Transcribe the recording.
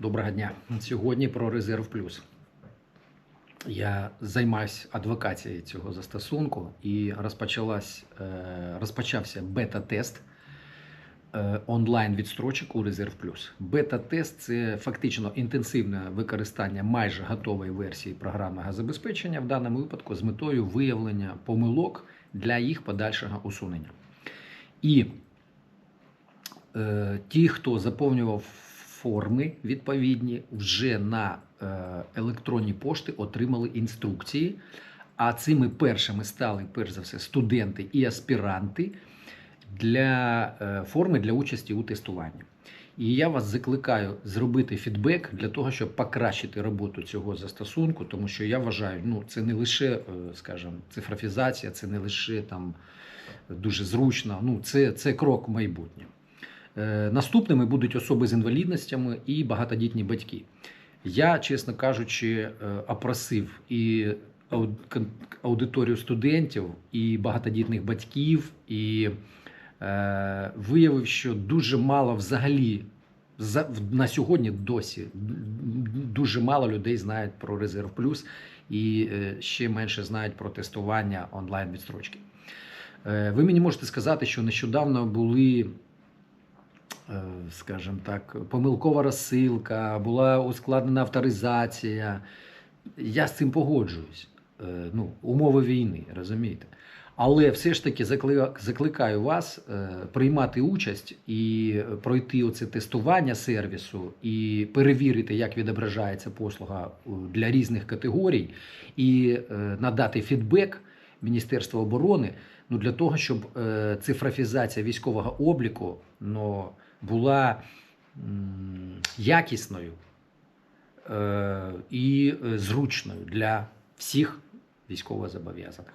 Доброго дня. Сьогодні про резерв плюс. Я займаюся адвокацією цього застосунку і е, розпочався бета-тест е, онлайн відстрочок у резерв плюс. Бета-тест це фактично інтенсивне використання майже готової версії програми газобезпечення в даному випадку з метою виявлення помилок для їх подальшого усунення. І е, ті, хто заповнював форми відповідні, вже на е, електронні пошти отримали інструкції. А цими першими стали, перш за все, студенти і аспіранти для е, форми для участі у тестуванні. І я вас закликаю зробити фідбек для того, щоб покращити роботу цього застосунку, тому що я вважаю, ну це не лише, е, скажімо, цифрофізація, це не лише там дуже зручно. Ну, це, це крок в майбутнє. Е, Наступними будуть особи з інвалідностями і багатодітні батьки. Я, чесно кажучи, е, опросив і аудиторію студентів, і багатодітних батьків, і е, виявив, що дуже мало взагалі на сьогодні досі дуже мало людей знають про резерв плюс і ще менше знають про тестування онлайн відстрочки. Ви мені можете сказати, що нещодавно були, скажімо так, помилкова розсилка, була ускладнена авторизація. Я з цим погоджуюсь. Е, Ну, умови війни, розумієте? Але все ж таки закликаю вас е, приймати участь і пройти оце тестування сервісу, і перевірити, як відображається послуга е, для різних категорій, і е, надати фідбек Міністерства оборони ну, для того, щоб е, цифрофізація військового обліку ну, була якісною е, і е, зручною для всіх військовозобов'язаних.